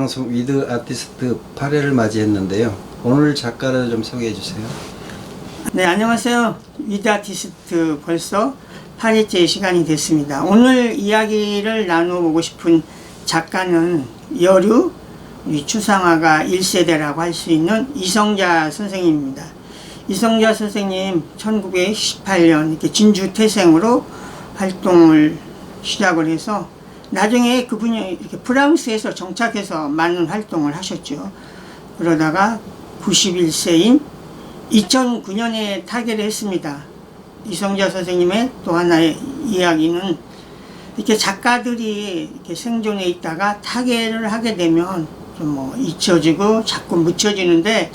방송 위드 아티스트 8회를 맞이했는데요. 오늘 작가를 좀 소개해 주세요. 네, 안녕하세요. 위드 아티스트 벌써 8회째 시간이 됐습니다. 오늘 이야기를 나눠보고 싶은 작가는 여류, 추상화가 1세대라고 할 수 있는 이성자 선생님입니다. 이성자 선생님 1918년 이렇게 진주 태생으로 활동을 시작을 해서 나중에 그분이 이렇게 프랑스에서 정착해서 많은 활동을 하셨죠. 그러다가 91세인 2009년에 타계를 했습니다. 이성자 선생님의 또 하나의 이야기는 이렇게 작가들이 이렇게 생존해 있다가 타계를 하게 되면 좀 뭐 잊혀지고 자꾸 묻혀지는데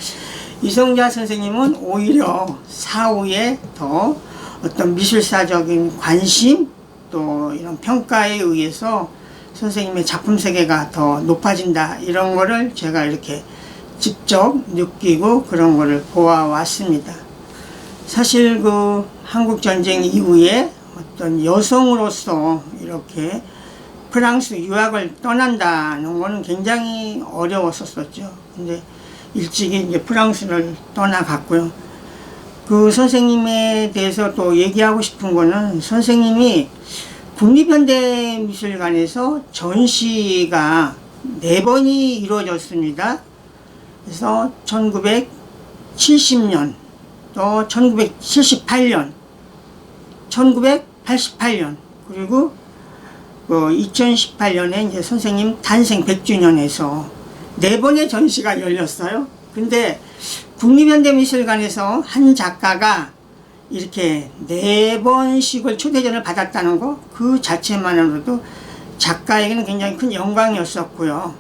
이성자 선생님은 오히려 사후에 더 어떤 미술사적인 관심 또 이런 평가에 의해서 선생님의 작품 세계가 더 높아진다 이런 거를 제가 이렇게 직접 느끼고 그런 거를 보아왔습니다. 사실 그 한국 전쟁 이후에 어떤 여성으로서 이렇게 프랑스 유학을 떠난다는 거는 굉장히 어려웠었었죠. 근데 일찍이 이제 프랑스를 떠나갔고요. 그 선생님에 대해서 또 얘기하고 싶은 거는 선생님이 국립현대미술관에서 전시가 네 번이 이루어졌습니다. 그래서 1970년 또 1978년 1988년 그리고 그 2018년에 이제 선생님 탄생 100주년에서 네 번의 전시가 열렸어요. 근데 국립현대미술관에서 한 작가가 이렇게 네 번씩을 초대전을 받았다는 거 그 자체만으로도 작가에게는 굉장히 큰 영광이었었고요.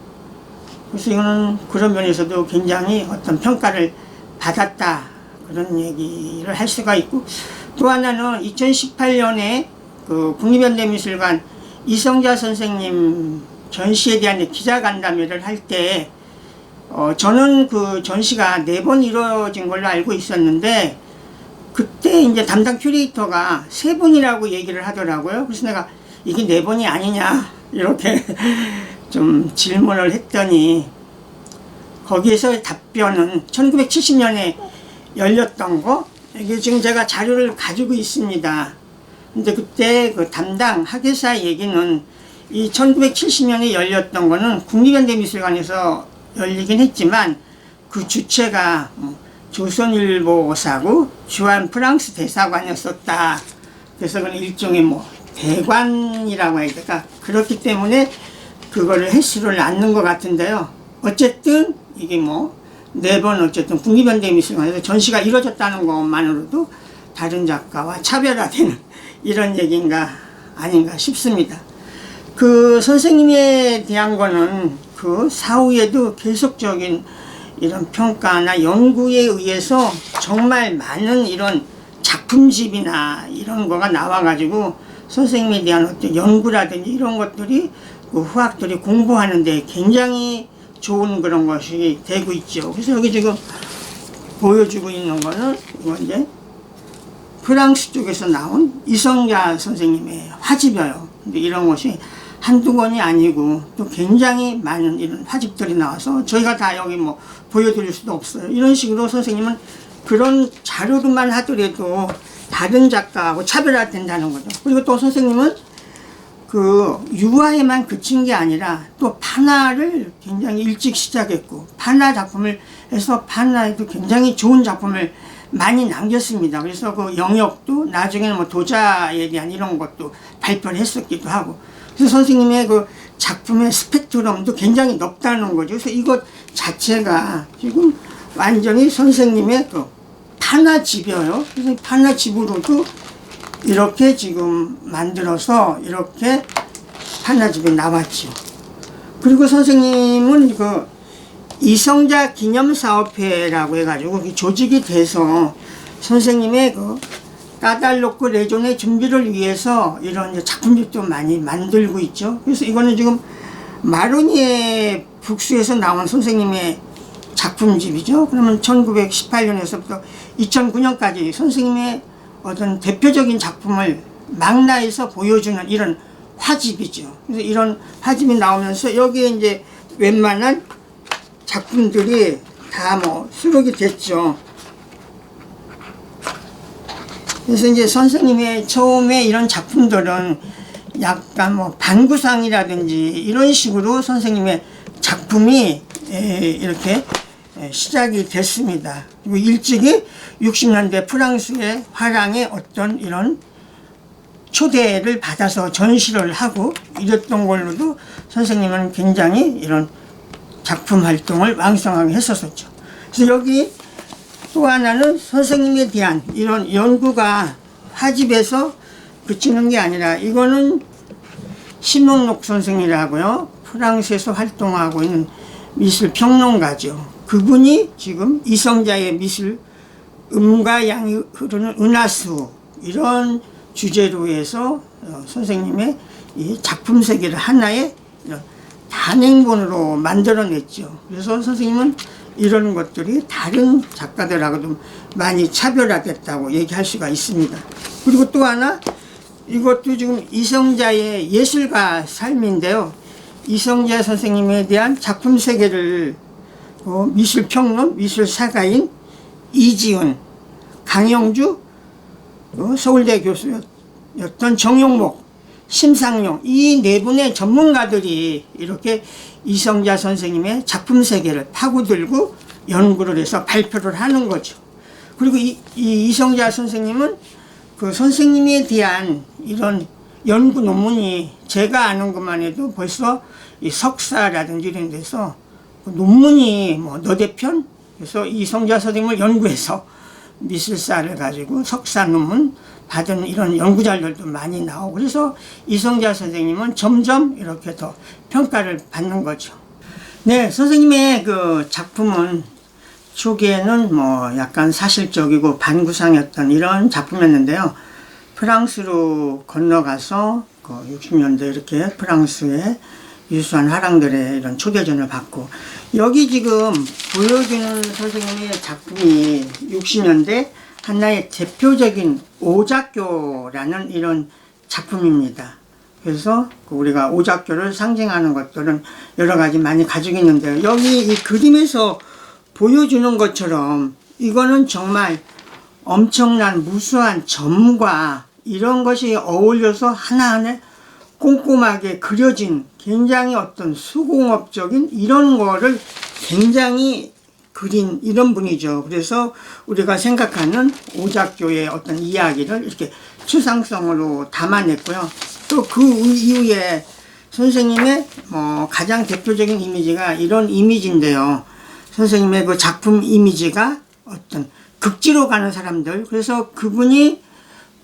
그래서 이거는 그런 면에서도 굉장히 어떤 평가를 받았다 그런 얘기를 할 수가 있고 또 하나는 2018년에 그 국립현대미술관 이성자 선생님 전시에 대한 기자간담회를 할 때 어, 저는 그 전시가 네 번 이루어진 걸로 알고 있었는데 그때 이제 담당 큐레이터가 세 번이라고 얘기를 하더라고요. 그래서 내가 이게 네 번이 아니냐 이렇게 좀 질문을 했더니 거기에서 답변은 1970년에 열렸던 거 이게 지금 제가 자료를 가지고 있습니다. 근데 그때 그 담당 학예사 얘기는 이 1970년에 열렸던 거는 국립현대미술관에서 열리긴 했지만 그 주체가 뭐 조선일보사고 주한 프랑스 대사관이었었다. 그래서 그는 일종의 뭐 대관이라고 해야 될까 그렇기 때문에 그거를 횟수를 낳는 것 같은데요. 어쨌든 이게 뭐 네 번 어쨌든 국립현대미술관에서 전시가 이루어졌다는 것만으로도 다른 작가와 차별화되는 이런 얘기인가 아닌가 싶습니다. 그 선생님에 대한 거는 그 사후에도 계속적인 이런 평가나 연구에 의해서 정말 많은 이런 작품집이나 이런 거가 나와가지고 선생님에 대한 어떤 연구라든지 이런 것들이 그 후학들이 공부하는데 굉장히 좋은 그런 것이 되고 있죠. 그래서 여기 지금 보여주고 있는 거는 이거 이제 프랑스 쪽에서 나온 이성자 선생님의 화집이에요. 근데 이런 것이 한두 권이 아니고 또 굉장히 많은 이런 화집들이 나와서 저희가 다 여기 뭐 보여드릴 수도 없어요. 이런 식으로 선생님은 그런 자료로만 하더라도 다른 작가하고 차별화된다는 거죠. 그리고 또 선생님은 그 유화에만 그친 게 아니라 또 판화를 굉장히 일찍 시작했고 판화 작품을 해서 판화에도 굉장히 좋은 작품을 많이 남겼습니다. 그래서 그 영역도 나중에는 뭐 도자에 대한 이런 것도 발표를 했었기도 하고 그래서 선생님의 그 작품의 스펙트럼도 굉장히 높다는 거죠. 그래서 이것 자체가 지금 완전히 선생님의 그 판화집이에요. 그래서 이 판화집으로도 이렇게 지금 만들어서 이렇게 판화집이 나왔죠. 그리고 선생님은 그 이성자 기념사업회라고 해가지고 그 조직이 돼서 선생님의 그 까달로크 레존의 준비를 위해서 이런 작품집도 많이 만들고 있죠. 그래서 이거는 지금 마로니에 북수에서 나온 선생님의 작품집이죠. 그러면 1918년에서부터 2009년까지 선생님의 어떤 대표적인 작품을 망라에서 보여주는 이런 화집이죠. 그래서 이런 화집이 나오면서 여기에 이제 웬만한 작품들이 다 뭐 수록이 됐죠. 그래서 이제 선생님의 처음에 이런 작품들은 약간 뭐 반구상이라든지 이런 식으로 선생님의 작품이 에, 이렇게 에, 시작이 됐습니다. 그리고 일찍이 60년대 프랑스의 화랑의 어떤 이런 초대를 받아서 전시를 하고 이랬던 걸로도 선생님은 굉장히 이런 작품 활동을 왕성하게 했었었죠. 그래서 여기 또 하나는 선생님에 대한 이런 연구가 화집에서 그치는 게 아니라 이거는 심목록 선생이라고요. 프랑스에서 활동하고 있는 미술 평론가죠. 그분이 지금 이성자의 미술 음과 양이 흐르는 은하수 이런 주제로 해서 어, 선생님의 이 작품 세계를 하나의 단행본으로 만들어냈죠. 그래서 선생님은 이런 것들이 다른 작가들하고도 많이 차별화됐다고 얘기할 수가 있습니다. 그리고 또 하나 이것도 지금 이성자의 예술가 삶인데요. 이성자 선생님에 대한 작품 세계를 어, 미술평론, 미술사가인 이지훈, 강영주, 어, 서울대 교수였던 정용목, 심상용 이 네 분의 전문가들이 이렇게 이성자 선생님의 작품 세계를 파고들고 연구를 해서 발표를 하는 거죠. 그리고 이, 이 이성자 선생님은 그 선생님에 대한 이런 연구 논문이 제가 아는 것만 해도 벌써 이 석사라든지 이런 데서 그 논문이 뭐 너대 편 그래서 이성자 선생님을 연구해서 미술사를 가지고 석사 논문 받은 이런 연구 자료들도 많이 나오고 그래서 이성자 선생님은 점점 이렇게 더 평가를 받는 거죠. 네, 선생님의 그 작품은 초기에는 뭐 약간 사실적이고 반구상이었던 이런 작품이었는데요. 프랑스로 건너가서 그 60년대 이렇게 프랑스의 유수한 화랑들의 이런 초대전을 받고 여기 지금 보여주는 선생님의 작품이 60년대 하나의 대표적인 오작교라는 이런 작품입니다. 그래서 그 우리가 오작교를 상징하는 것들은 여러 가지 많이 가지고 있는데요. 여기 이 그림에서 보여주는 것처럼 이거는 정말 엄청난 무수한 점과 이런 것이 어울려서 하나하나 꼼꼼하게 그려진 굉장히 어떤 수공업적인 이런 거를 굉장히 그린 이런 분이죠. 그래서 우리가 생각하는 오작교의 어떤 이야기를 이렇게 추상성으로 담아냈고요. 또 그 이후에 선생님의 뭐 가장 대표적인 이미지가 이런 이미지인데요. 선생님의 그 작품 이미지가 어떤 극지로 가는 사람들. 그래서 그분이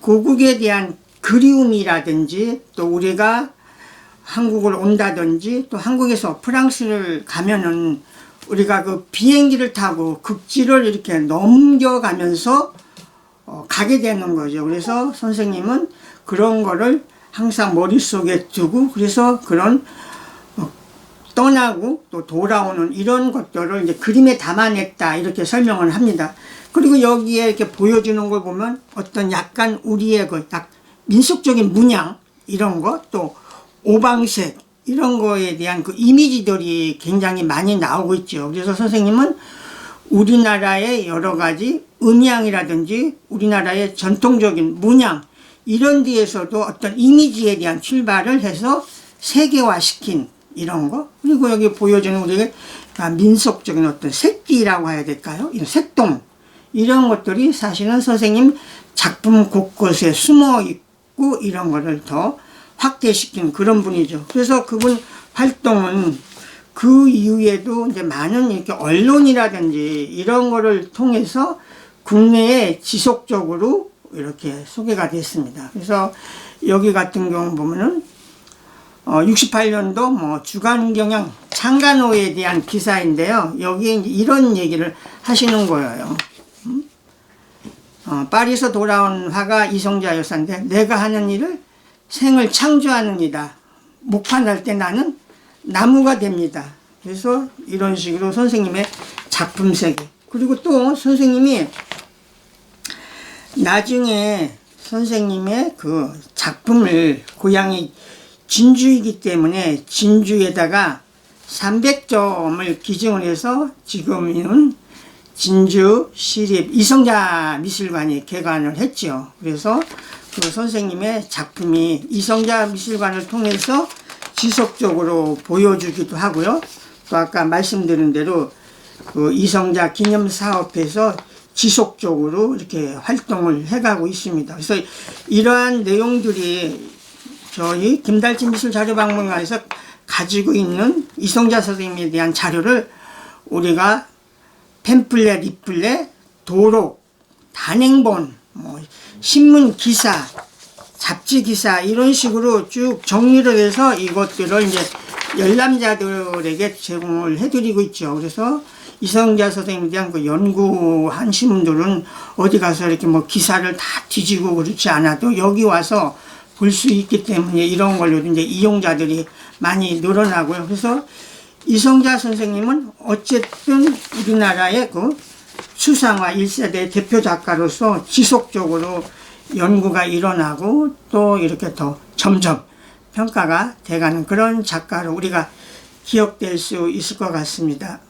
고국에 대한 그리움이라든지 또 우리가 한국을 온다든지 또 한국에서 프랑스를 가면은 우리가 그 비행기를 타고 극지를 이렇게 넘겨가면서 어, 가게 되는 거죠. 그래서 선생님은 그런 거를 항상 머릿속에 두고 그래서 그런 어, 떠나고 또 돌아오는 이런 것들을 이제 그림에 담아냈다 이렇게 설명을 합니다. 그리고 여기에 이렇게 보여주는 걸 보면 어떤 약간 우리의 그 딱 민속적인 문양 이런 것 또 오방색 이런 거에 대한 그 이미지들이 굉장히 많이 나오고 있죠. 그래서 선생님은 우리나라의 여러 가지 음양이라든지 우리나라의 전통적인 문양 이런 데에서도 어떤 이미지에 대한 출발을 해서 세계화시킨 이런 거 그리고 여기 보여주는 우리의 민속적인 어떤 색띠라고 해야 될까요? 이런 색동 이런 것들이 사실은 선생님 작품 곳곳에 숨어 있고 이런 거를 더 확대시킨 그런 분이죠. 그래서 그분 활동은 그 이후에도 이제 많은 이렇게 언론이라든지 이런 거를 통해서 국내에 지속적으로 이렇게 소개가 됐습니다. 그래서 여기 같은 경우 보면은 어 68년도 뭐 주간 경향 창간호에 대한 기사인데요. 여기에 이런 얘기를 하시는 거예요. 음? 어, 파리에서 돌아온 화가 이성자 여사인데 내가 하는 일을 생을 창조하는 이다. 목판할 때 나는 나무가 됩니다. 그래서 이런 식으로 선생님의 작품 세계. 그리고 또 선생님이 나중에 선생님의 그 작품을 고향이 진주이기 때문에 진주에다가 300점을 기증을 해서 지금은 진주 시립 이성자 미술관이 개관을 했죠. 그래서 그 선생님의 작품이 이성자 미술관을 통해서 지속적으로 보여주기도 하고요. 또 아까 말씀드린 대로 그 이성자 기념 사업에서 지속적으로 이렇게 활동을 해가고 있습니다. 그래서 이러한 내용들이 저희 김달진 미술 자료 박물관에서 가지고 있는 이성자 선생님에 대한 자료를 우리가 팸플렛, 리플렛, 도록, 단행본, 뭐 신문 기사, 잡지 기사 이런 식으로 쭉 정리를 해서 이것들을 이제 열람자들에게 제공을 해드리고 있죠. 그래서 이성자 선생님에 대한 그 연구하신 분들은 어디 가서 이렇게 뭐 기사를 다 뒤지고 그렇지 않아도 여기 와서 볼 수 있기 때문에 이런 걸로 이제 이용자들이 많이 늘어나고요. 그래서 이성자 선생님은 어쨌든 우리나라의 그 수상화 1세대 대표 작가로서 지속적으로 연구가 일어나고 또 이렇게 더 점점 평가가 돼가는 그런 작가로 우리가 기억될 수 있을 것 같습니다.